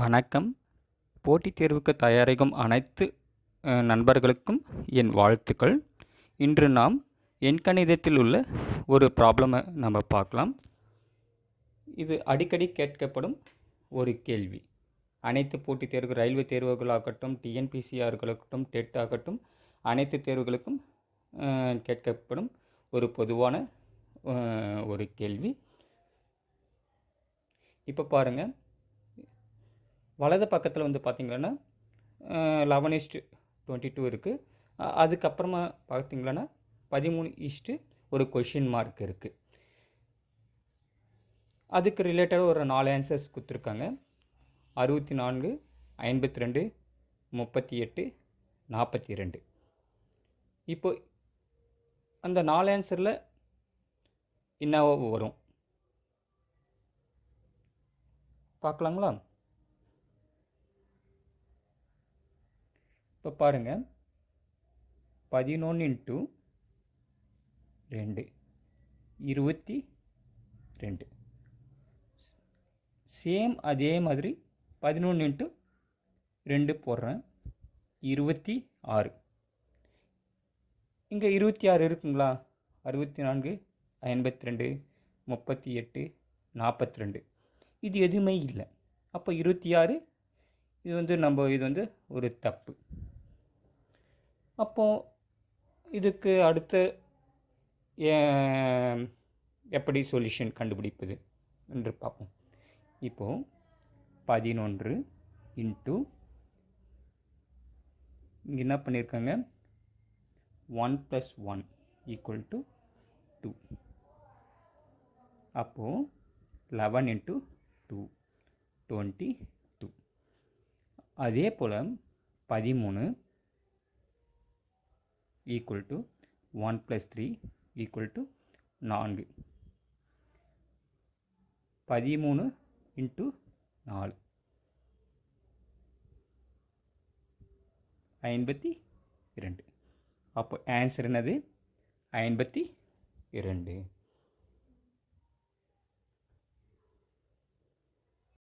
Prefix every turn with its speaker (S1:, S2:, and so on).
S1: வணக்கம். போட்டித் தேர்வுக்கு தயாரிக்கும் அனைத்து நண்பர்களுக்கும் என் வாழ்த்துக்கள். இன்று நாம் எண்கணிதத்தில் உள்ள ஒரு ப்ராப்ளமை நம்ம பார்க்கலாம். இது அடிக்கடி கேட்கப்படும் ஒரு கேள்வி. அனைத்து போட்டித் தேர்வு ரயில்வே தேர்வுகளாகட்டும் டிஎன்பிசிஆர்களாகட்டும் டெட் ஆகட்டும் அனைத்து தேர்வுகளுக்கும் கேட்கப்படும் ஒரு பொதுவான ஒரு கேள்வி. இப்போ பாருங்கள் வலது பக்கத்தில் வந்து பார்த்திங்கன்னா லெவன் இஸ்ட்டு டுவெண்ட்டி டூ இருக்குது அதுக்கப்புறமா பார்த்திங்கன்னா பதிமூணு இஸ்ட்டு ஒரு கொஷின் மார்க் இருக்குது அதுக்கு ரிலேட்டடாக ஒரு நாலு ஆன்சர்ஸ் கொடுத்துருக்காங்க. அறுபத்தி நான்கு ஐம்பத்தி ரெண்டு முப்பத்தி எட்டு நாற்பத்தி ரெண்டு இப்போ அந்த நாலு ஆன்சரில் என்னவோ வரும். பார்க்கலாங்களா இப்போ பாருங்கள் பதினொன்று இன்ட்டு ரெண்டு. இருபத்தி ரெண்டு. சேம் அதே மாதிரி பதினொன்று இன்ட்டு ரெண்டு போடுறேன். இருபத்தி ஆறு. இங்கே இருபத்தி ஆறு இருக்குங்களா? அறுபத்தி நான்கு ஐம்பத்தி ரெண்டு முப்பத்தி எட்டு நாற்பத்தி ரெண்டு. இது எதுவுமே இல்லை. அப்போ இருபத்தி ஆறு இது வந்து நம்ம இது வந்து ஒரு தப்பு. அப்போது இதுக்கு அடுத்த எப்படி சொல்யூஷன் கண்டுபிடிப்பது என்று பார்ப்போம். இப்போது பதினொன்று இன்ட்டு இங்கே என்ன பண்ணியிருக்காங்க one plus one equal to two அப்போது eleven into two twenty two அதே போல் பதிமூணு equal to one plus three equal to நான்கு. பதிமூணு இன்ட்டு நாலு. ஐம்பத்தி இரண்டு. அப்போ ஆன்சர் என்னது? ஐம்பத்தி இரண்டு.